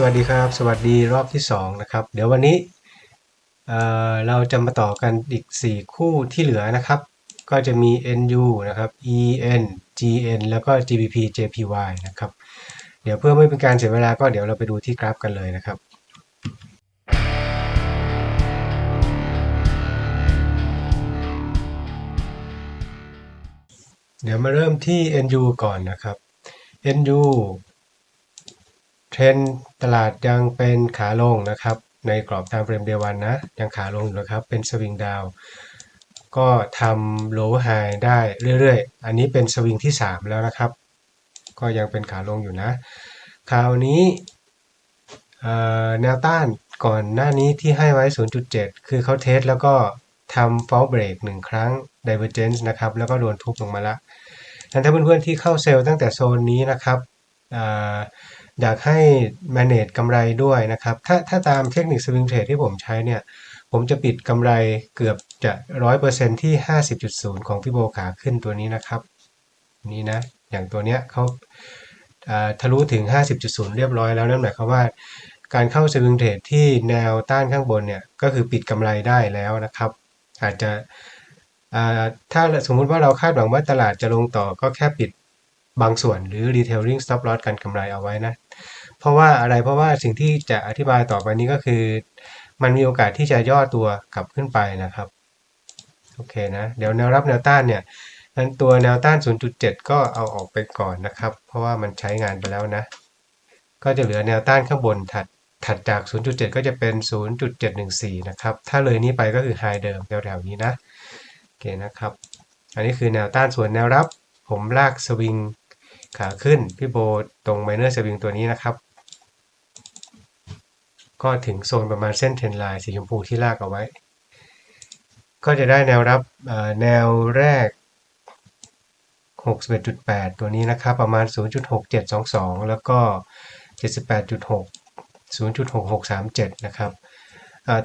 สวัสดีครับ สวัสดีรอบที่ 2 นะครับ เดี๋ยววันนี้เเราจะมาต่อกันอีก 4 คู่ที่เหลือนะครับ ก็จะมี NU นะครับ EN GN แล้วก็ GBP JPY นะครับ เดี๋ยวเพื่อไม่เป็นการเสียเวลาก็เดี๋ยวเราไปดูที่กราฟกันเลยนะครับเดี๋ยวมาเริ่มที่ NU ก่อนนะครับ NU ทรนตลาดยังเป็นขาลงนะครับ ในกรอบ time frame day 1นะ ยังขาลงอยู่นะครับ เป็นสวิงดาวก็ทำ low high ได้เรื่อยๆ อันนี้เป็นสวิงที่ 3 แล้วนะครับ ก็ยังเป็นขาลงอยู่นะ คราวนี้แนวต้านก่อนหน้านี้ที่ให้ไว้ 0.7 คือเขาเทสแล้วก็ทำ fall break หนึ่งครั้ง divergence นะครับ แล้วก็โดนทุบลงมาละงั้นถ้าเพื่อนๆที่เข้าเซลล์ตั้งแต่โซนนี้นะครับ อยากให้ manage กำไรด้วยนะครับ ถ้าถ้าตามเทคนิค swing trade ที่ผมใช้เนี่ย ผมจะปิดกำไรเกือบจะ 100%ที่ 50.0 ของฟิโบขาขึ้นตัวนี้นะครับ นี่นะ อย่างตัวเนี้ยเขาทะลุถึง 50.0 เรียบร้อยแล้ว นั่นหมายความว่าการเข้า swing trade ที่แนวต้านข้างบนเนี่ย ก็คือปิดกำไรได้แล้วนะครับ อาจจะถ้าสมมุติว่าเราคาดหวังว่าตลาดจะลงต่อก็แค่ปิด บางส่วนหรือ retailing stop loss กันกำไรเอาไว้นะ เพราะว่าอะไรเพราะว่าสิ่งที่จะอธิบายต่อไปนี้ก็คือ มันมีโอกาสที่จะย่อตัวกลับขึ้นไปนะครับ โอเคนะ เดี๋ยวแนวรับแนวต้านเนี่ยนั้นตัวแนวต้าน 0.7 ก็เอาออกไปก่อนนะครับ เพราะว่ามันใช้งานไปแล้วนะ ก็จะเหลือแนวต้านข้างบนถัดถัดจาก 0.7 ก็จะเป็น 0.714 นะครับ ถ้าเลยนี้ไปก็คือไฮเดิมแถวๆนี้นะ โอเคนะครับ อันนี้คือแนวต้านส่วนแนวรับ ผมลากสวิงขาขึ้นพี่โบตรงไมเนอร์สวิงตัวนี้นะครับ ก็ถึงโซนประมาณเส้นเทนไลน์สีชมพูที่ลากเอาไว้ ก็จะได้แนวรับแนวแรก 61.8 ตัวนี้นะครับ ประมาณ 0.6722 แล้วก็ 78.6 0.6637 นะครับ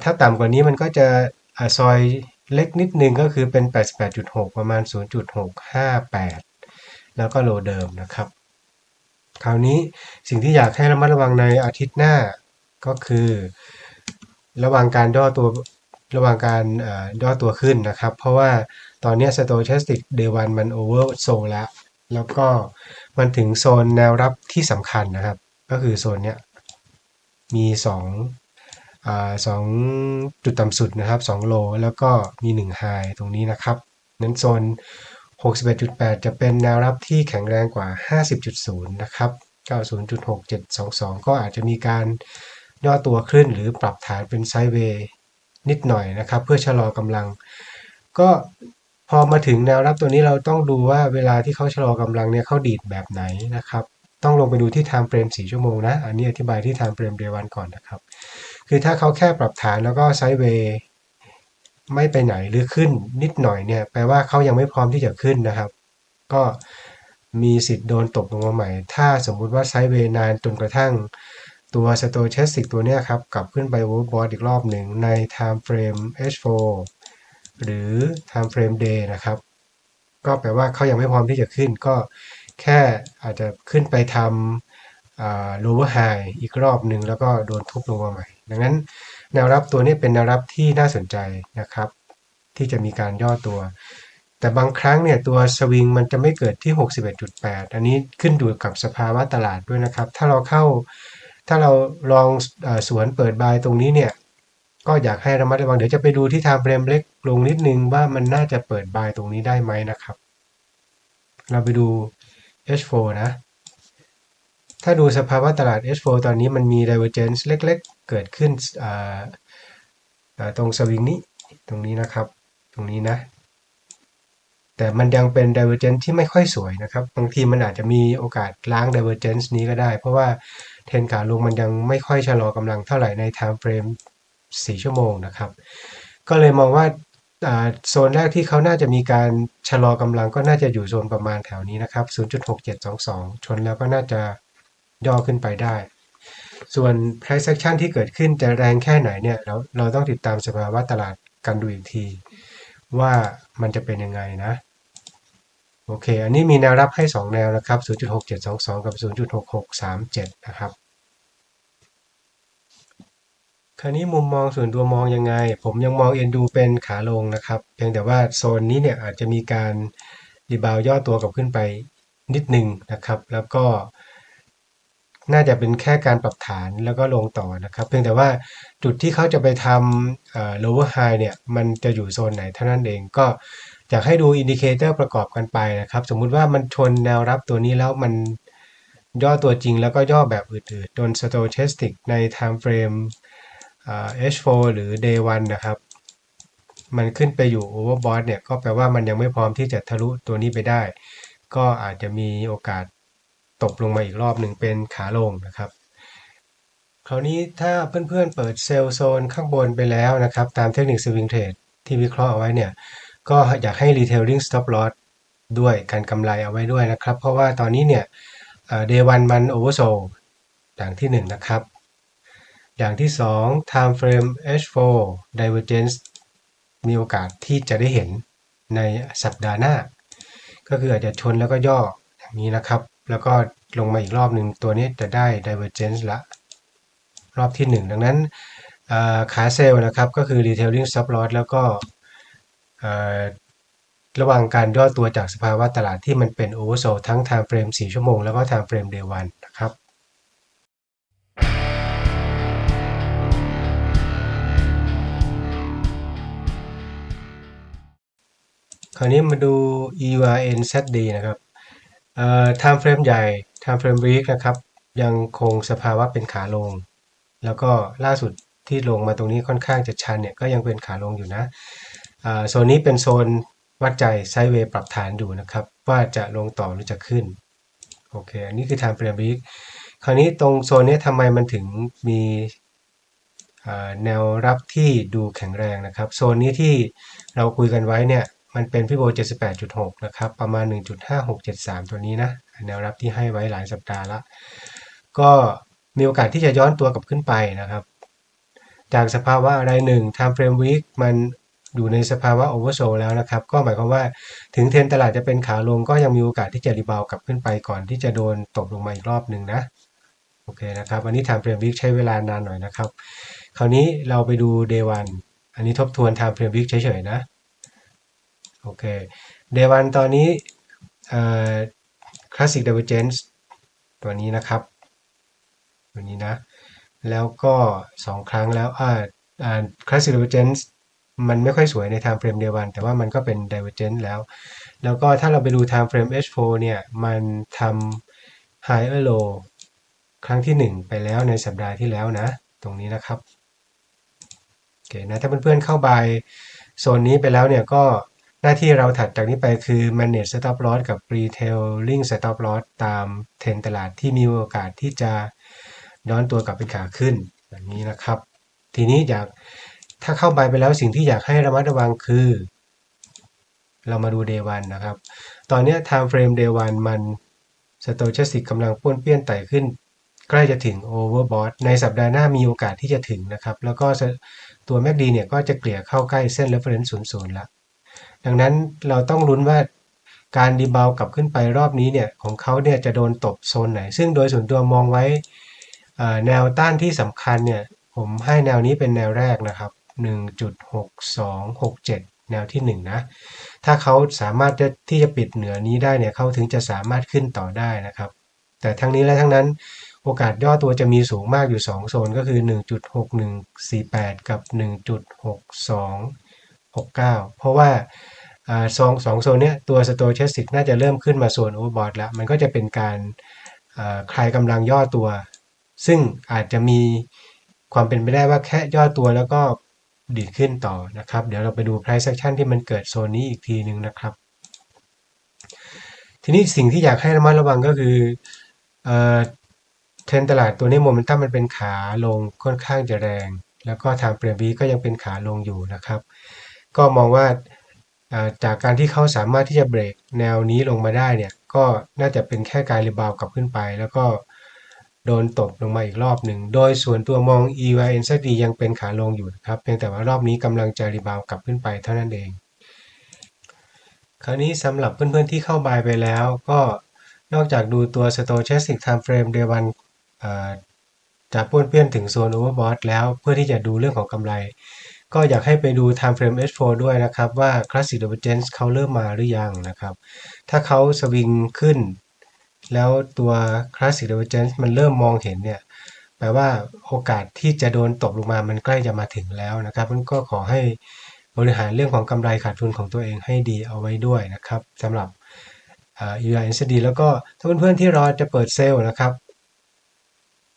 ถ้าต่ำกว่านี้มันก็จะซอยเล็กนิดนึงก็คือเป็น 88.6 ประมาณ 0.658 แล้วก็โลเดิมนะครับ คราวนี้สิ่งที่อยากให้ระมัดระวังในอาทิตย์หน้าก็คือ ระวังการย่อตัวระวังการย่อตัวขึ้นนะครับ เพราะว่าตอนนี้ Stochastic Day 1มัน over sold แล้ว แล้วก็มันถึงโซนแนวรับที่สำคัญนะครับ ก็คือโซนเนี้ยมี2อสองจุดต่ำสุดนะครับ2โลแล้วก็มี1 high ตรงนี้นะครับนั้นโซน 61.8 จะเป็นแนวรับที่แข็งแรงกว่า 50.0 นะครับ 90.6722 ก็อาจจะมีการย่อตัวขึ้นหรือปรับฐานเป็นไซด์เวย์นิดหน่อยนะครับ เพื่อชะลอกำลัง ก็พอมาถึงแนวรับตัวนี้เราต้องดูว่าเวลาที่เขาชะลอกำลังเนี่ยเขาดีดแบบไหนนะครับต้องลงไปดูที่ time frame 4ชั่วโมงนะ อันนี้อธิบายที่ time frame day 1ก่อนนะครับ คือถ้าเขาแค่ปรับฐานแล้วก็ไซด์เวย์ ไม่ไปไหนหรือขึ้นนิดหน่อยเนี่ยแปลว่าเขายังไม่พร้อมที่จะขึ้นนะครับ ก็มีสิทธิ์โดนตกลงมาใหม่ ถ้าสมมุติว่าไซด์เวนานจนกระทั่งตัวสโตเชสติกตัวเนี้ยครับ กลับขึ้นไปโวลบอร์ดอีกรอบหนึ่งใน time frame H4 หรือ time frame day นะครับ ก็แปลว่าเขายังไม่พร้อมที่จะขึ้น ก็แค่อาจจะขึ้นไปทำ lower high อีกรอบหนึ่งแล้วก็โดนทุบลงมาใหม่ ดังนั้น แนวรับตัวนี้เป็นแนวรับที่น่าสนใจนะครับ ที่จะมีการย่อตัว แต่บางครั้งเนี่ยตัวสวิงมันจะไม่เกิดที่ 61.8 อันนี้ขึ้นอยู่กับสภาวะตลาดด้วยนะครับ ถ้าเราเข้าถ้าเราลองอสวนเปิดบายตรงนี้เนี่ยก็อยากให้ระมัดระวังเดี๋ยวจะไปดูที่ time frame เล็กลงนิดนึงว่ามันน่าจะเปิดบายตรงนี้ได้ไหมนะครับ เราไปดู H4 นะ ถ้าดูสภาวะตลาด H4 ตอนนี้มันมี divergence เล็ก เกิดขึ้นตรงสวิงนี้ตรงนี้นะครับ ตรงนี้นะ แต่มันยังเป็น divergence ที่ไม่ค่อยสวยนะครับ บางทีมันอาจจะมีโอกาสล้าง divergence นี้ก็ได้ เพราะว่าเทนขาลงมันยังไม่ค่อยชะลอกำลังเท่าไหร่ใน time frame 4 ชั่วโมงนะครับ ก็เลยมองว่าโซนแรกที่เขาน่าจะมีการชะลอกำลังก็น่าจะอยู่โซนประมาณแถวนี้นะครับ 0.6722 ชนแล้วก็น่าจะย่อขึ้นไปได้ ส่วน price action ที่เกิดขึ้นจะแรงแค่ไหนเนี่ยเราเราต้องติดตามสภาวะตลาดกันดูอีกที ว่ามันจะเป็นยังไงนะ โอเค อันนี้มีแนวรับให้ 2 แนวนะครับ 0.6722 กับ 0.6637 นะครับคราวนี้มุมมองส่วนตัวมองยังไง ผมยังมองเอ็นดูเป็นขาลงนะครับ เพียงแต่ว่าโซนนี้เนี่ยอาจจะมีการรีบาวย่อตัวกลับขึ้นไปนิดหนึ่งนะครับ แล้วก็ น่าจะเป็นแค่การปรับฐานแล้วก็ลงต่อนะครับเพียงแต่ว่าจุดที่เขาจะไปทำ lower high เนี่ยมันจะอยู่โซนไหนเท่านั้นเองก็อยากให้ดูอินดิเคเตอร์ประกอบกันไปนะครับ สมมุติว่ามันชนแนวรับตัวนี้แล้วมันย่อตัวจริงแล้วก็ย่อแบบอืดๆโดน stochastic ใน time frame H4 หรือ day 1นะครับ มันขึ้นไปอยู่ overbought เนี่ยก็แปลว่ามันยังไม่พร้อมที่จะทะลุตัวนี้ไปได้ ก็อาจจะมีโอกาส ตกลงมาอีกรอบหนึ่งเป็นขาลงนะครับ คราวนี้ถ้าเพื่อนๆเปิดเซลล์โซนข้างบนไปแล้วนะครับ ตามเทคนิคสวิงเทรดที่วิเคราะห์เอาไว้เนี่ย ก็อยากให้ retailing stop loss ด้วยการกำไรเอาไว้ด้วยนะครับ เพราะว่าตอนนี้เนี่ย day 1มัน oversold อย่างที่ 1 นะครับ อย่างที่ 2 time frame H4 divergence มีโอกาสที่จะได้เห็นในสัปดาห์หน้า ก็คืออาจจะชนแล้วก็ย่ออย่างนี้นะครับ แล้วก็ลงมาอีกรอบหนึ่งตัวนี้จะได้ divergence ละ รอบที่ 1 ดังนั้นขาเซลล์นะครับก็คือ retailing stop loss แล้วก็ระหว่างการย่อตัวจากสภาวะตลาดที่มันเป็น oversold ทั้ง time frame 4 ชั่วโมง แล้วก็ time frame day 1นะครับคราวนี้มาดู EURN ZD นะครับ time frame ใหญ่ time frame week นะครับยังคงสภาวะเป็นขาลง แล้วก็ล่าสุดที่ลงมาตรงนี้ค่อนข้างจะชันเนี่ยก็ยังเป็นขาลงอยู่นะโซนนี้เป็นโซนวัดใจไซด์เวย์ปรับฐานอยู่นะครับ ว่าจะลงต่อหรือจะขึ้นโอเคอันนี้คือ time frame week คราวนี้ตรงโซนนี้ทำไมมันถึงมีแนวรับที่ดูแข็งแรงนะครับ โซนนี้ที่เราคุยกันไว้เนี่ย มันเป็นพี่โบ78.6 นะครับ ประมาณ 1.5673 ตัวนี้นะ แนวรับที่ให้ไว้หลายสัปดาห์ละ ก็มีโอกาสที่จะย้อนตัวกลับขึ้นไปนะครับ จากสภาวะอะไรหนึ่ง time frame week มันอยู่ในสภาวะ oversold แล้วนะครับ ก็หมายความว่าถึงเทรนตลาดจะเป็นขาลงก็ยังมีโอกาสที่จะรีบาวกลับขึ้นไปก่อนที่จะโดนตกลงมาอีกรอบหนึ่งนะ โอเคนะครับอันนี้ time frame week ใช้เวลานานหน่อยนะครับ คราวนี้เราไปดู day 1อันนี้ทบทวน time frame week เฉยๆนะ โอเค day 1ตอนนี้ classic divergence ตัวนี้นะครับ ตัวนี้นะ แล้วก็ 2 ครั้งแล้วอ่า classic divergence มันไม่ค่อยสวยใน time frame day 1แต่ว่ามันก็เป็น divergence แล้ว แล้วก็ถ้าเราไปดู time frame H4 เนี่ย มันทำ higher low ครั้งที่ 1 ไปแล้วในสัปดาห์ที่แล้วนะ ตรงนี้นะครับ โอเคนะ ถ้าเพื่อนๆเข้าบายโซนนี้ไปแล้วเนี่ยก็ หน้าที่เราถัดจากนี้ไปคือ manage stop loss กับ retailing stop loss ตามเทรนตลาดที่มีโอกาสที่จะย้อนตัวกลับเป็นขาขึ้นแบบนี้นะครับ ทีนี้อยากถ้าเข้าบายไปแล้วสิ่งที่อยากให้ระมัดระวังคือ เรามาดู day 1นะครับ ตอนนี้ time frame day 1มัน stochastic กำลังป้วนเปี้ยนไต่ขึ้น ใกล้จะถึง overbought ในสัปดาห์หน้ามีโอกาสที่จะถึงนะครับ แล้วก็ตัว MACD เนี่ยก็จะเกลี่ยเข้าใกล้เส้น reference 00แล้ว ดังนั้นเราต้องลุ้นว่าการดีบาวกลับขึ้นไปรอบนี้เนี่ยของเขาเนี่ยจะโดนตบโซนไหน ซึ่งโดยส่วนตัวมองไว้แนวต้านที่สำคัญเนี่ยผมให้แนวนี้เป็นแนวแรกนะครับ 1.6267 แนวที่ 1 นะ ถ้าเขาสามารถที่จะปิดเหนือนี้ได้เนี่ยเขาถึงจะสามารถขึ้นต่อได้นะครับ แต่ทั้งนี้และทั้งนั้นโอกาสย่อตัวจะมีสูงมากอยู่ 2 โซนก็คือ 1.6148 กับ 69 เพราะว่าสองสองโซนเนี้ยตัวสโตเชสติกน่าจะเริ่มขึ้นมาโซนโอเวอร์บอทแล้ว มันก็จะเป็นการคลายกำลังย่อตัว ซึ่งอาจจะมีความเป็นไปได้ว่าแค่ย่อตัวแล้วก็ดีดขึ้นต่อนะครับ เดี๋ยวเราไปดู price action ที่มันเกิดโซนนี้อีกทีหนึ่งนะครับ ทีนี้สิ่งที่อยากให้ระมัดระวังก็คือเทรนตลาดตัวนี้โมเมนตัมมันเป็นขาลงค่อนข้างจะแรง แล้วก็ทางเปรียบวีก็ยังเป็นขาลงอยู่นะครับ ก็มองว่าจากการที่เขาสามารถที่จะเบรกแนวนี้ลงมาได้เนี่ยก็น่าจะเป็นแค่การรีบาวกลับขึ้นไป แล้วก็โดนตบลงมาอีกรอบหนึ่ง โดยส่วนตัวมอง EYN ซดียังเป็นขาลงอยู่ครับ เพียงแต่ว่ารอบนี้กำลังจะรีบาวกลับขึ้นไปเท่านั้นเอง คราวนี้สำหรับเพื่อนๆที่เข้าบายไปแล้ว ก็นอกจากดูตัว Stochastic Time Frame Day 1จะป้วนเปี้ยนถึงโซนโอเวอร์บอทแล้วเพื่อที่จะดูเรื่องของกำไร ก็อยากให้ไปดู time frame H4 ด้วยนะครับ ว่า classic divergence เขาเริ่มมาหรือยังนะครับ ถ้าเขาสวิงขึ้น แล้วตัว classic divergence มันเริ่มมองเห็นเนี่ย แปลว่าโอกาสที่จะโดนตกลงมามันใกล้จะมาถึงแล้วนะครับมันก็ขอให้บริหารเรื่องของกำไรขาดทุนของตัวเองให้ดีเอาไว้ด้วยนะครับสำหรับเอ่อ UISD แล้วก็ถ้าเพื่อนๆที่รอจะเปิดเซลล์นะครับ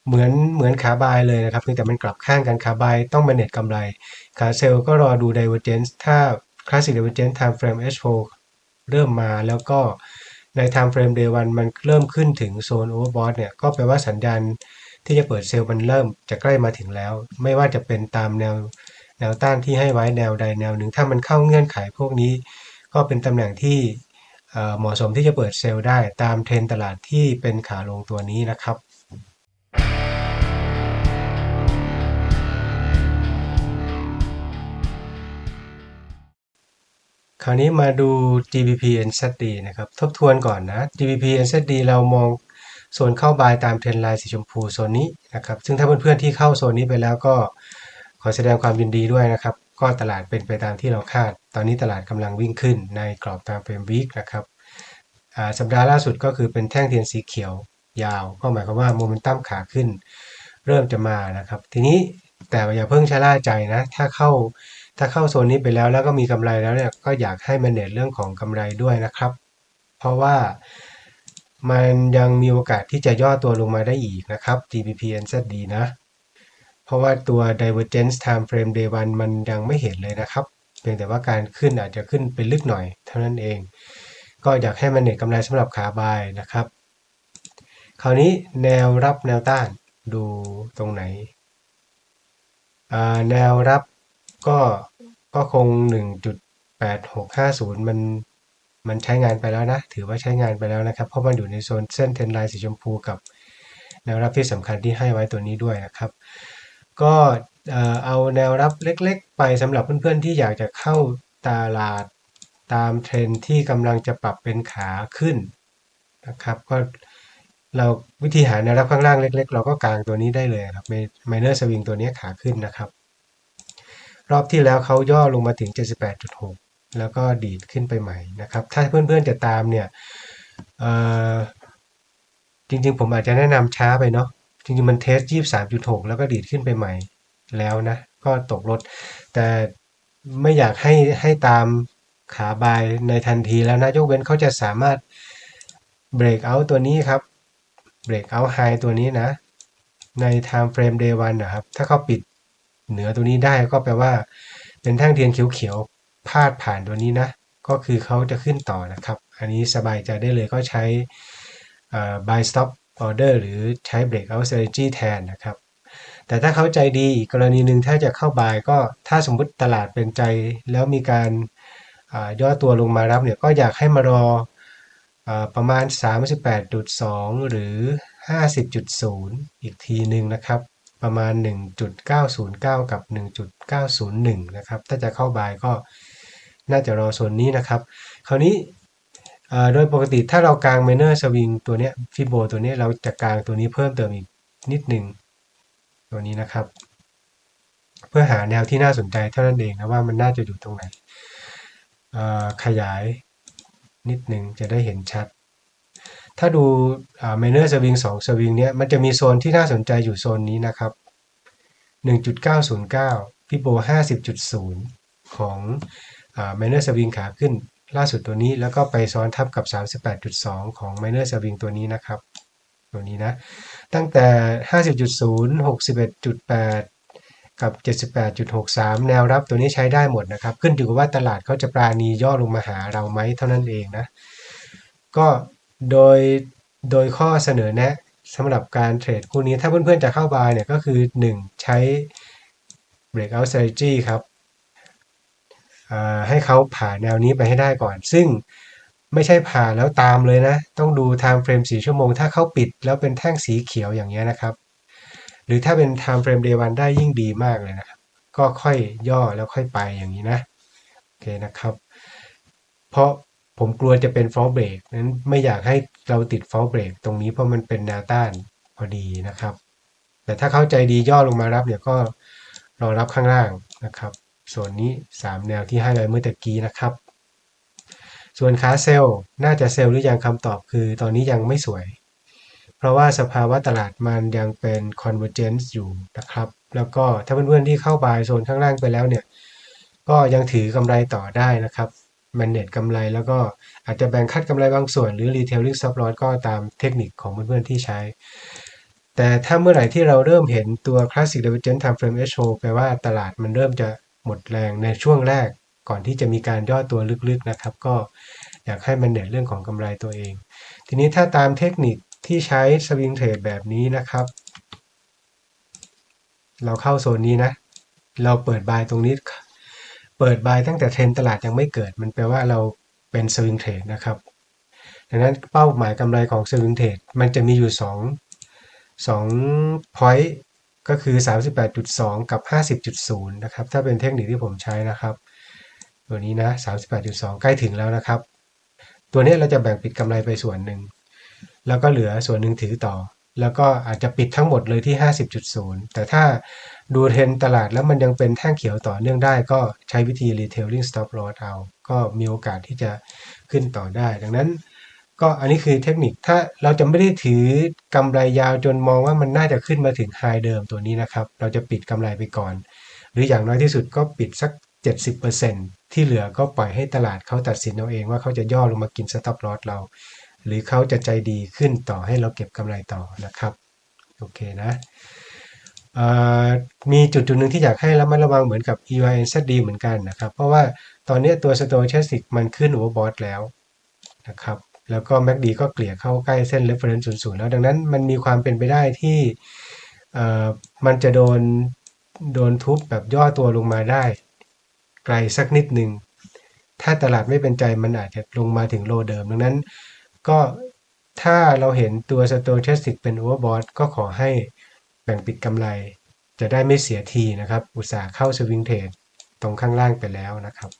เหมือนเหมือนขาบายเลยนะครับเพียงแต่มันกลับข้างกันขาบายต้อง manage กำไร ขาเซลล์ก็รอดู divergence ถ้า classic divergence time frame H4 เริ่มมาแล้วก็ใน time frame day 1มันเริ่มขึ้นถึงโซน overbought เนี่ย ก็แปลว่าสัญญาณที่จะเปิดเซลล์มันเริ่มจะใกล้มาถึงแล้ว ไม่ว่าจะเป็นตามแนวแนวต้านที่ให้ไว้แนวใดแนวหนึ่ง ถ้ามันเข้าเงื่อนไขพวกนี้ ก็เป็นตำแหน่งที่เหมาะสมที่จะเปิดเซลล์ได้ตามเทรนตลาดที่เป็นขาลงตัวนี้นะครับ ราวนี้มาดู GBP NZD นะครับ ทบทวนก่อนนะ GBP NZD เรามองโซนเข้าบายตามเทรนไลน์สีชมพูโซนนี้นะครับ ซึ่งถ้าเพื่อนๆที่เข้าโซนนี้ไปแล้วก็ขอแสดงความยินดีด้วยนะครับ ก็ตลาดเป็นไปตามที่เราคาด ตอนนี้ตลาดกำลังวิ่งขึ้นในกรอบตามเฟรมวิกนะครับสัปดาห์ล่าสุดก็คือเป็นแท่งเทียนสีเขียวยาว ก็หมายความว่าโมเมนตัมขาขึ้น เริ่มจะมานะครับ ทีนี้แต่อย่าเพิ่งชะล่าใจนะ ถ้าเข้า ถ้าเข้าโซนนี้ไปแล้วแล้วก็มีกำไรแล้วเนี่ยก็อยากให้ manage เรื่องของกำไรด้วยนะครับ เพราะว่ามันยังมีโอกาสที่จะย่อตัวลงมาได้อีกนะครับ GBP NZD นะ เพราะว่าตัว divergence time frame day 1มันยังไม่เห็นเลยนะครับ เพียงแต่ว่าการขึ้นอาจจะขึ้นเป็นลึกหน่อยเท่านั้นเอง ก็อยากให้มันเน็ตกำไรสำหรับขาบายนะครับ คราวนี้แนวรับแนวต้านดูตรงไหน แนวรับก็ ก็คง 1.8650 มันมันใช้งานไปแล้วนะ ถือว่าใช้งานไปแล้วนะครับ เพราะมันอยู่ในโซนเส้นเทรนไลน์สีชมพูกับแนวรับที่สำคัญที่ให้ไว้ตัวนี้ด้วยนะครับ ก็เอาแนวรับเล็กๆ ไปสำหรับเพื่อนๆที่อยากจะเข้าตลาดตามเทรนที่กำลังจะปรับเป็นขาขึ้นนะครับก็เราวิธีหาแนวรับข้างล่างเล็ก ๆ เราก็กางตัวนี้ได้เลยครับไมเนอร์สวิงตัวนี้ขาขึ้นนะครับ รอบที่แล้วเขาย่อลงมาถึง 78.6 แล้วก็ดีดขึ้นไปใหม่นะครับ ถ้าเพื่อนๆจะตามเนี่ยจริงๆ ผมอาจจะแนะนำช้าไปเนาะจริงๆ มันเทส 23.6 แล้วก็ดีดขึ้นไปใหม่แล้วนะ ก็ตกลดแต่ไม่อยากให้ให้ตามขาบายในทันทีแล้วนะ ยกเว้นเขาจะสามารถ break out ตัวนี้ครับ break out high ตัวนี้นะ ใน time frame day 1นะครับ ถ้าเขาปิด เหนือตัวนี้ได้ก็แปลว่า เป็นแท่งเทียนเขียวๆพาดผ่านตัวนี้นะ ก็คือเขาจะขึ้นต่อนะครับ อันนี้สบายใจได้เลยก็ใช้ buy stop order หรือใช้ breakout strategy แทนนะครับ แต่ถ้าเข้าใจดีกรณีหนึ่งถ้าจะเข้า buy ก็ถ้าสมมุติตลาดเป็นใจแล้วมีการย่อตัวลงมารับเนี่ยก็อยากให้มารอประมาณ 38.2 หรือ 50.0 อีกทีหนึ่งนะครับ ประมาณ 1.909 กับ 1.901 นะครับ ถ้าจะเข้าบายก็น่าจะรอโซนนี้นะครับ คราวนี้โดยปกติถ้าเรากางเมเนอร์สวิงตัวนี้ฟิโบตัวนี้เราจะกางตัวนี้เพิ่มเติมอีกนิดหนึ่งตัวนี้นะครับ เพื่อหาแนวที่น่าสนใจเท่านั้นเองนะว่ามันน่าจะอยู่ตรงไหนขยายนิดหนึ่งจะได้เห็นชัด ถ้าดูเมเนอร์สวิง2สวิงเนี้ยมันจะมีโซนที่น่าสนใจอยู่โซนนี้นะครับ 1.909ฟิโบ 50.0 ของเมเนอร์สวิงขาขึ้นล่าสุดตัวนี้แล้วก็ไปซ้อนทับกับ 38.2 ของ Miner Swing ตัวนี้นะครับ ตัวนี้นะ ตั้งแต่ 50.0 61.8 กับ 78.63 แนวรับตัวนี้ใช้ได้หมดนะครับ ขึ้นอยู่กับว่าตลาดเขาจะปราณีย่อลงมาหาเราไหมเท่านั้นเองนะ ก็ โดยโดยข้อเสนอแนะสำหรับการเทรดคู่นี้ถ้าเพื่อนๆจะเข้าบายเนี่ยก็คือ 1 ใช้ breakout strategy ครับให้เขาผ่านแนวนี้ไปให้ได้ก่อน ซึ่งไม่ใช่ผ่านแล้วตามเลยนะ ต้องดู time frame 4 ชั่วโมง ถ้าเขาปิดแล้วเป็นแท่งสีเขียวอย่างเงี้ยนะครับ หรือถ้าเป็น time frame day one ได้ยิ่งดีมากเลยนะครับ ก็ค่อยย่อแล้วค่อยไปอย่างนี้นะ โอเคนะครับ เพราะ ผมกลัวจะเป็น fall break นั้นไม่อยากให้เราติด fall break ตรงนี้เพราะมันเป็นแนวต้านพอดีนะครับ แต่ถ้าเข้าใจดีย่อลงมารับเนี่ยก็รอรับข้างล่างนะครับ ส่วนนี้ 3 แนวที่ให้ไว้เมื่อตะกี้นะครับ ส่วนขาเซลล์น่าจะเซลล์หรือยังคำตอบคือ ตอนนี้ยังไม่สวย เพราะว่าสภาวะตลาดมันยังเป็น convergence อยู่นะครับ แล้วก็ถ้าเพื่อนๆที่เข้าบายโซนข้างล่างไปแล้วเนี่ย ก็ยังถือกำไรต่อได้นะครับ แมนเนตกำไรแล้วก็อาจจะแบ่งคัดกำไรบางส่วน หรือ retailing stop loss ก็ตามเทคนิคของเพื่อนๆที่ใช้ แต่ถ้าเมื่อไหร่ที่เราเริ่มเห็นตัว classic divergence time frame HO แปลว่าตลาดมันเริ่มจะหมดแรงในช่วงแรกก่อนที่จะมีการย่อตัวลึกๆนะครับ ก็อยากให้มันเน้นเรื่องของกำไรตัวเอง ทีนี้ถ้าตามเทคนิคที่ใช้สวิงเทรดแบบนี้นะครับ เราเข้าโซนนี้นะเราเปิดบายตรงนี้ เปิดบายตั้งแต่เทรนตลาดยังไม่เกิด มันแปลว่าเราเป็นสวิงเทรดนะครับดังนั้นเป้าหมายกำไรของสวิงเทรดมันจะมีอยู่ 2 2 point ก็คือ 38.2 กับ 50.0 นะครับ ถ้าเป็นเทคนิคที่ผมใช้นะครับ ตัวนี้นะ 38.2 ใกล้ถึงแล้วนะครับ ตัวนี้เราจะแบ่งปิดกำไรไปส่วนหนึ่ง แล้วก็เหลือส่วนหนึ่งถือต่อ แล้วก็อาจจะปิดทั้งหมดเลยที่ 50.0 แต่ถ้าดูเทรนตลาดแล้วมันยังเป็นแท่งเขียวต่อเนื่องได้ ก็ใช้วิธี retailing stop loss เอา ก็มีโอกาสที่จะขึ้นต่อได้ ดังนั้นก็อันนี้คือเทคนิคถ้าเราจะไม่ได้ถือกำไรยาวจนมองว่ามันน่าจะขึ้นมาถึงไฮเดิมตัวนี้นะครับ เราจะปิดกำไรไปก่อน หรืออย่างน้อยที่สุดก็ปิดสัก 70%ที่เหลือก็ปล่อยให้ตลาดเขาตัดสินเอาเองว่าเขาจะย่อลงมากิน stop loss เรา หรือเขาจะใจดีขึ้นต่อให้เราเก็บกำไรต่อนะครับโอเคนะมีจุดจุดหนึ่งที่อยากให้ระมัดระวังเหมือนกับ EYNZD เหมือนกันนะครับ เพราะว่าตอนนี้ตัว Stochastic มันขึ้น overbought แล้วนะครับแล้วก็ MACD ก็เกลี่ยเข้าใกล้เส้น reference 00 แล้ว ดังนั้นมันมีความเป็นไปได้ที่มันจะโดนโดนทุบแบบย่อตัวลงมาได้ ไกลสักนิดหนึ่งถ้าตลาดไม่เป็นใจมันอาจจะลงมาถึงโลเดิม ดังนั้น ก็ถ้าเราเห็นตัว Stochastic เป็น overbought ก็ขอให้แบ่งปิดกำไร จะได้ไม่เสียทีนะครับ อุตสาห์เข้าสวิงเทรดตรงข้างล่างไปแล้วนะครับ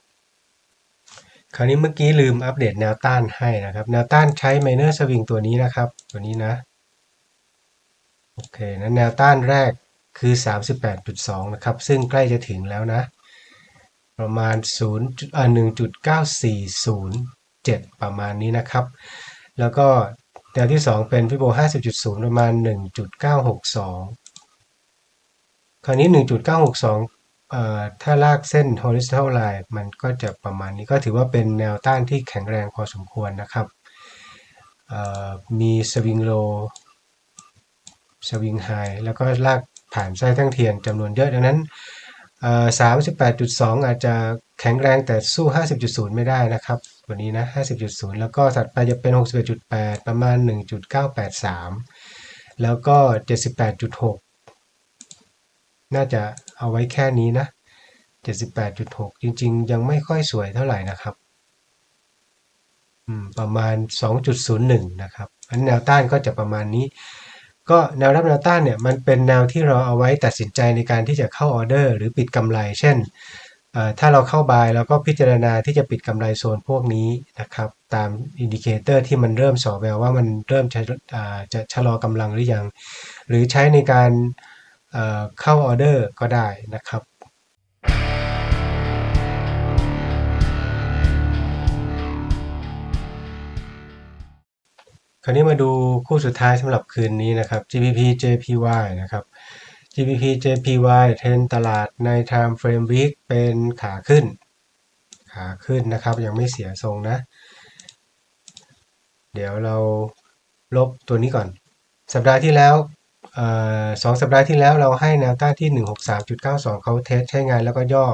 คราวนี้เมื่อกี้ลืมอัปเดตแนวต้านให้นะครับ แนวต้านใช้ minor swing ตัวนี้นะครับ ตัวนี้นะ โอเคนะแนวต้านแรกคือ 38.2 นะครับ ซึ่งใกล้จะถึงแล้วนะ ประมาณ0อ่า1.9407 ประมาณนี้นะครับ แล้วก็แนวที่ 2 เป็นฟิโบ50.0 ประมาณ 1.962 คราวนี้ 1.962เอ่อถ้าลากเส้น horizontal line มันก็จะประมาณนี้ก็ถือว่าเป็นแนวต้านที่แข็งแรงพอสมควรนะครับมีสวิงโลสวิงไฮแล้วก็ลากผ่านไส้ทั้งเทียนจำนวนเยอะดังนั้น 38.2 อาจจะแข็งแรงแต่สู้ 50.0 ไม่ได้นะครับ วันนี้นะ 50.0 แล้วก็ถัดไปจะเป็น 61.8 ประมาณ 1.983 แล้วก็ 78.6 น่าจะเอาไว้แค่นี้นะ 78.6 จริงๆ ยังไม่ค่อยสวยเท่าไหร่นะครับ ประมาณ 2.01 นะครับ อันแนวต้านก็จะประมาณนี้ ก็แนวรับแนวต้านเนี่ยมันเป็นแนวที่เราเอาไว้ตัดสินใจในการที่จะเข้าออเดอร์ หรือปิดกำไร เช่น ถ้าเราเข้าบายเราก็พิจารณาที่จะปิดกำไรโซนพวกนี้นะครับ ตามอินดิเคเตอร์ที่มันเริ่มสอแววว่ามันเริ่มจะจะชะลอกำลังหรือยัง หรือใช้ในการเข้าออเดอร์ก็ได้นะครับคราวนี้มาดูคู่สุดท้ายสำหรับคืนนี้นะครับ GBP JPY นะครับ GBP JPY เทรนตลาดใน Time Frame Week เป็นขาขึ้น ขาขึ้นนะครับ ยังไม่เสียทรงนะ เดี๋ยวเราลบตัวนี้ก่อน สัปดาห์ที่แล้วสองสัปดาห์ที่แล้วเราให้แนวต้านที่ 163.92 เขาเทสใช้งานแล้วก็ย่อ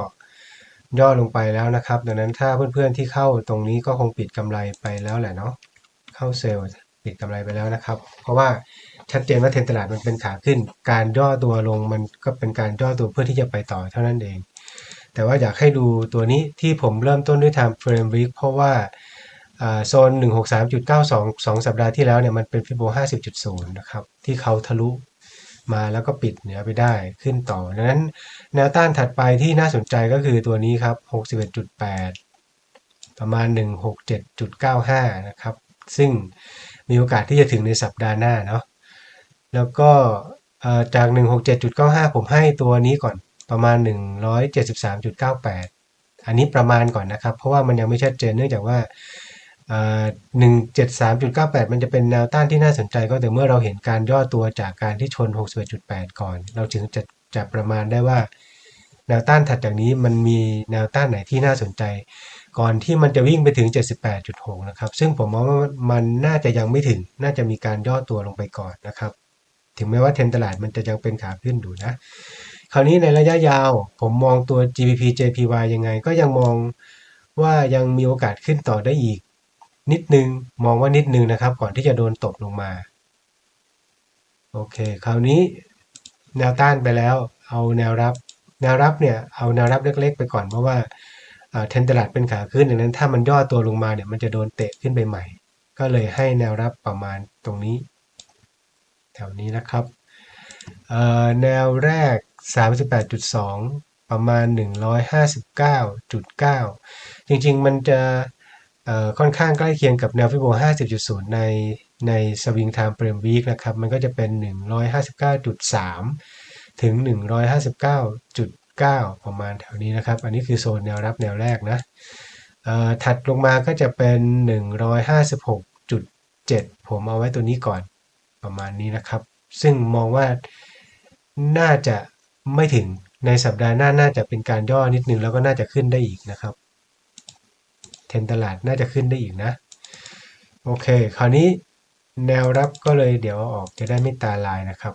ย่อลงไปแล้วนะครับ ดังนั้นถ้าเพื่อนๆที่เข้าตรงนี้ก็คงปิดกำไรไปแล้วแหละเนาะเข้าเซลล์ปิดกำไรไปแล้วนะครับ เพราะว่า ชัดเจนว่าเทรนตลาดมันเป็นขาขึ้น การย่อตัวลงมันก็เป็นการย่อตัวเพื่อที่จะไปต่อเท่านั้นเอง แต่ว่าอยากให้ดูตัวนี้ที่ผมเริ่มต้นด้วย time frame week เพราะว่าโซน 163.92 2 สัปดาห์ที่แล้วเนี่ยมันเป็นฟิโบ50.0 นะครับ ที่เขาทะลุมาแล้วก็ปิดเหนือไปได้ขึ้นต่อดังนั้นแนวต้านถัดไปที่น่าสนใจก็คือตัวนี้ครับ 61.8 ประมาณ 167.95 นะครับ ซึ่งมีโอกาสที่จะถึงในสัปดาห์หน้าเนาะ แล้วก็เอ่อจาก 167.95 ผมให้ตัวนี้ก่อนประมาณ 173.98 อันนี้ประมาณก่อนนะครับ เพราะว่ามันยังไม่ชัดเจนเนื่องจากว่าเอ่อ173.98 มันจะเป็นแนวต้านที่น่าสนใจก็แต่เมื่อเราเห็นการย่อตัวจากการที่ชน 61.8 ก่อน เราจึงจะจะประมาณได้ว่า แนวต้านถัดจากนี้มันมีแนวต้านไหนที่น่าสนใจ ก่อนที่มันจะวิ่งไปถึง 78.6 นะครับ ซึ่งผมมองว่ามันน่าจะยังไม่ถึง น่าจะมีการย่อตัวลงไปก่อนนะครับ ถึงแม้ว่าเทรนตลาดมันจะยังเป็นขาขึ้นอยู่นะ คราวนี้ในระยะยาวผมมองตัว GBP JPY ยังไง ก็ยังมองว่ายังมีโอกาสขึ้นต่อได้อีก นิดนึงมองว่านิดนึงนะครับ ก่อนที่จะโดนตบลงมา โอเค คราวนี้แนวต้านไปแล้ว เอาแนวรับ แนวรับเนี่ยเอาแนวรับเล็ก ๆ ไปก่อนเพราะว่าเทรนตลาดเป็นขาขึ้นดังนั้นถ้ามันย่อตัวลงมาเนี่ยมันจะโดนเตะขึ้นไปใหม่ ก็เลยให้แนวรับประมาณตรงนี้ แถวนี้นะครับแนวแรก 38.2 ประมาณ 159.9 จริงๆ มันจะค่อนข้างใกล้เคียงกับแนวฟิโบ 50.0 ในในสวิงไทม์เฟรมวีคนะครับ มันก็จะเป็น 159.3 ถึง 159.9 ประมาณแถวนี้นะครับ อันนี้คือโซนแนวรับแนวแรกนะถัดลงมาก็จะเป็น 156.7 ผมเอาไว้ตัวนี้ก่อน ประมาณนี้นะครับ ซึ่งมองว่าน่าจะไม่ถึงในสัปดาห์หน้าน่าจะเป็นการย่อนิดนึงแล้วก็น่าจะขึ้นได้อีกนะครับเทนตลาดน่าจะขึ้นได้อีกนะ โอเค คราวนี้แนวรับก็เลยเดี๋ยวเอาออกจะได้ไม่ตาลายนะครับ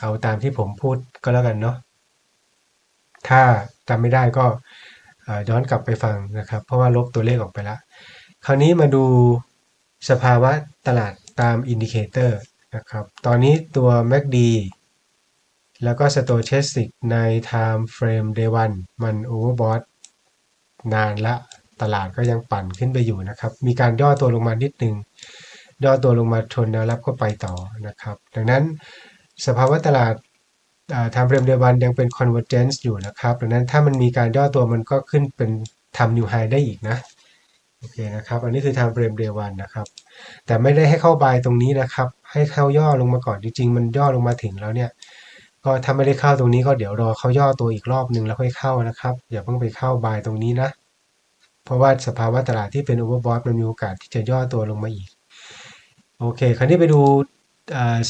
เอาตามที่ผมพูดก็แล้วกันเนาะถ้าจำไม่ได้ก็ย้อนกลับไปฟังนะครับ เพราะว่าลบตัวเลขออกไปแล้ว คราวนี้มาดูสภาวะตลาดตามอินดิเคเตอร์ นะครับตอนนี้ตัว MACD แล้วก็ Stochastic ใน Time Frame Day 1 มัน Overbought นานละตลาดก็ยังปั่นขึ้นไปอยู่นะครับ มีการย่อตัวลงมานิดนึง ย่อตัวลงมาชนแนวรับก็ไปต่อนะครับ ดังนั้นสภาวะตลาดทำเรมเดวันยังเป็น convergence อยู่นะครับ ดังนั้นถ้ามันมีการย่อตัวมันก็ขึ้นเป็นทำ new high ได้อีกนะ โอเคนะครับ อันนี้คือ time frame day one นะครับ แต่ไม่ได้ให้เข้าบายตรงนี้นะครับ ให้เข้าย่อลงมาก่อนจริงๆ มันย่อลงมาถึงแล้วเนี่ย ก็ถ้าไม่ได้เข้าตรงนี้ก็เดี๋ยวรอเข้าย่อตัวอีกรอบหนึ่งแล้วค่อยเข้านะครับ อย่าเพิ่งไปเข้าบายตรงนี้นะ เพราะว่าสภาวะตลาดที่เป็น overbought มันมีโอกาสที่จะย่อตัวลงมาอีก โอเค คราวนี้ไปดู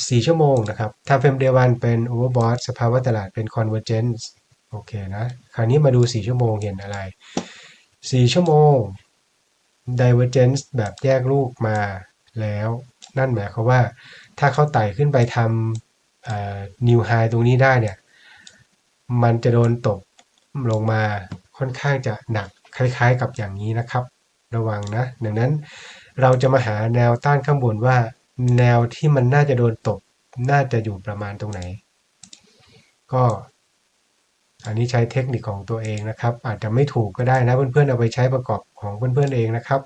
สี่ชั่วโมงนะครับ ถ้าเฟรมเดวันเป็น overbought สภาวะตลาดเป็น convergence โอเคนะ คราวนี้มาดู 4 ชั่วโมงเห็นอะไร 4 ชั่วโมง divergence แบบแยกลูกมาแล้ว นั่นหมายความว่า ถ้าเขาไต่ขึ้นไปทำ new high ตรงนี้ได้เนี่ย มันจะโดนตกลงมาค่อนข้างจะหนักคล้ายๆกับอย่างนี้นะครับ ระวังนะ ดังนั้นเราจะมาหาแนวต้านข้างบนว่า แนวที่มันน่าจะโดนตกน่าจะอยู่ประมาณตรงไหน ก็ อันนี้ใช้เทคนิคของตัวเองนะครับ อาจจะไม่ถูกก็ได้นะเพื่อนๆเอาไปใช้ประกอบของเพื่อนๆเองนะครับ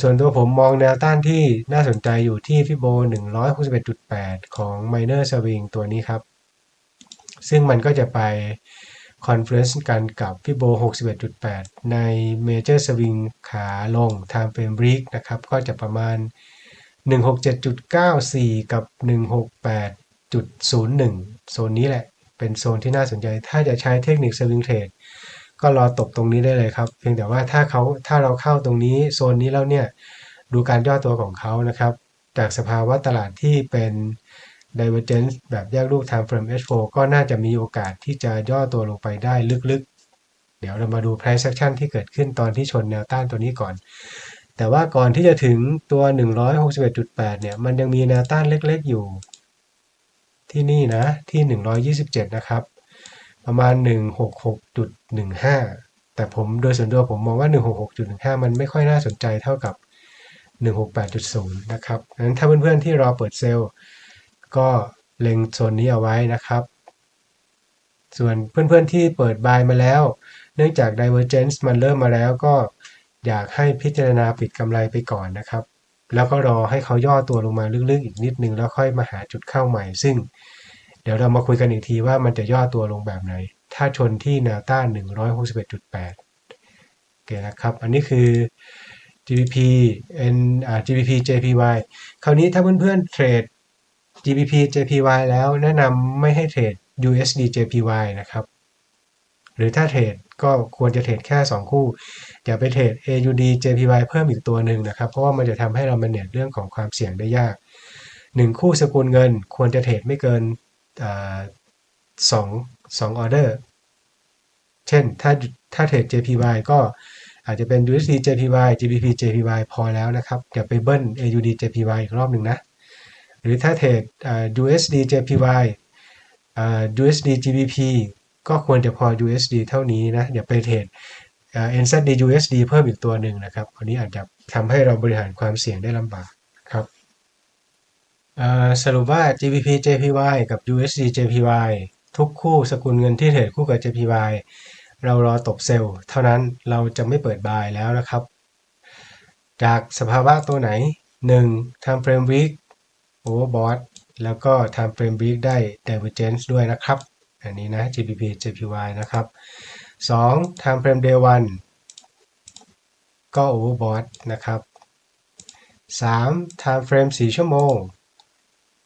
ส่วนตัวผมมองแนวต้านที่น่าสนใจอยู่ที่ฟิโบ 161.8 ของ Minor Swing ตัวนี้ครับ ซึ่งมันก็จะไป Conference กันกับฟิโบ 61.8 ใน Major Swing ขาลง Time Frame Break นะครับ ก็จะประมาณ 167.94 กับ 168.01 โซนนี้แหละ เป็นโซนที่น่าสนใจ ถ้าจะใช้เทคนิค Swing Trade ก็รอตกตรงนี้ได้เลยครับ เพียงแต่ว่าถ้าเขาถ้าเราเข้าตรงนี้โซนนี้แล้วเนี่ยดูการย่อตัวของเขานะครับ จากสภาวะตลาดที่เป็น divergence แบบแยกลูก time frame H4 ก็น่าจะมีโอกาสที่จะย่อตัวลงไปได้ลึกๆ เดี๋ยวเรามาดู price action ที่เกิดขึ้นตอนที่ชนแนวต้านตัวนี้ก่อน แต่ว่าก่อนที่จะถึงตัว 161.8 เนี่ย มันยังมีแนวต้านเล็กๆอยู่ ที่นี่นะที่ 127 นะครับ ประมาณ 166.15 แต่ผมโดยส่วนตัวผมมองว่า 166.15 มันไม่ค่อยน่าสนใจเท่ากับ 168.0 นะครับงั้นถ้าเพื่อนๆที่รอเปิดเซลล์ ก็เล็งโซนนี้เอาไว้นะครับ ส่วนเพื่อนๆที่เปิดบายมาแล้ว เนื่องจาก divergence มันเริ่มมาแล้วก็อยากให้พิจารณาปิดกำไรไปก่อนนะครับ แล้วก็รอให้เขาย่อตัวลงมาลึกๆอีกนิดนึงแล้วค่อยมาหาจุดเข้าใหม่ ซึ่ง เดี๋ยวเรามาคุยกันอีกทีว่ามันจะย่อตัวลงแบบไหน ถ้าชนที่แนวต้าน 161.8โอเคนะครับ อันนี้คือ GBP N อ่า GBP JPY คราวนี้ถ้าเพื่อนๆเทรด GBP JPY แล้วแนะนำไม่ให้เทรด USD JPY นะครับ หรือถ้าเทรดก็ควรจะเทรดแค่ 2 คู่ อย่าไปเทรด AUD JPY เพิ่มอีกตัวหนึ่งนะครับ เพราะว่ามันจะทำให้เรามันเนี่ยเรื่องของความเสี่ยงได้ยาก 1 คู่สกุลเงินควรจะเทรดไม่เกินสองสองออเดอร์ เช่นถ้าถ้าเทรด JPY ก็อาจจะเป็น USD JPY GBP JPY พอแล้วนะครับอย่าไปเบิ้ล AUD JPY อีกรอบหนึ่งนะ หรือถ้าเทรด USD JPY USD GBP ก็ควรจะพอ USD เท่านี้นะ อย่าไปเทรด อ่า NZD USD เพิ่มอีกตัวหนึ่งนะครับอันนี้อาจจะทำให้เราบริหารความเสี่ยงได้ลำบากครับสรุปว่า GBP JPY กับ USD JPY ทุกคู่สกุลเงินที่เทรดคู่กับ JPY เรารอตบเซลล์เท่านั้นเราจะไม่เปิดบายแล้วนะครับ จากสภาวะตัวไหน 1. Time Frame Week Overbought แล้วก็ Time Frame Week ได้ Divergence ด้วยนะครับ อันนี้นะ GBP JPY นะครับ 2. Time Frame Day 1 ก็ Overbought นะครับ 3. Time Frame 4 ชั่วโมง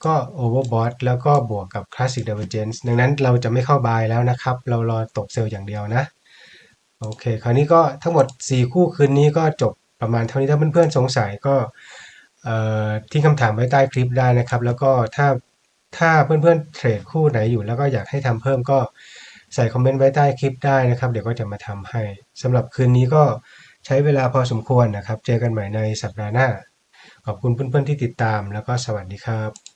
ก็ Overbought แล้วก็บวกกับ Classic Divergence ดังนั้นเราจะไม่เข้าบายแล้วนะครับ เรารอตบเซลล์อย่างเดียวนะ โอเค คราวนี้ก็ทั้งหมด 4 คู่คืนนี้ก็จบประมาณเท่านี้ถ้าเพื่อนๆสงสัยก็เอ่อทิ้งคำถามไว้ใต้คลิปได้นะครับ แล้วก็ถ้าถ้าเพื่อนๆเทรดคู่ไหนอยู่แล้วก็อยากให้ทำเพิ่มก็ ใส่คอมเมนต์ไว้ใต้คลิปได้นะครับ เดี๋ยวก็จะมาทำให้สำหรับคืนนี้ก็ใช้เวลาพอสมควรนะครับ เจอกันใหม่ในสัปดาห์หน้า ขอบคุณเพื่อนๆที่ติดตามแล้วก็สวัสดีครับ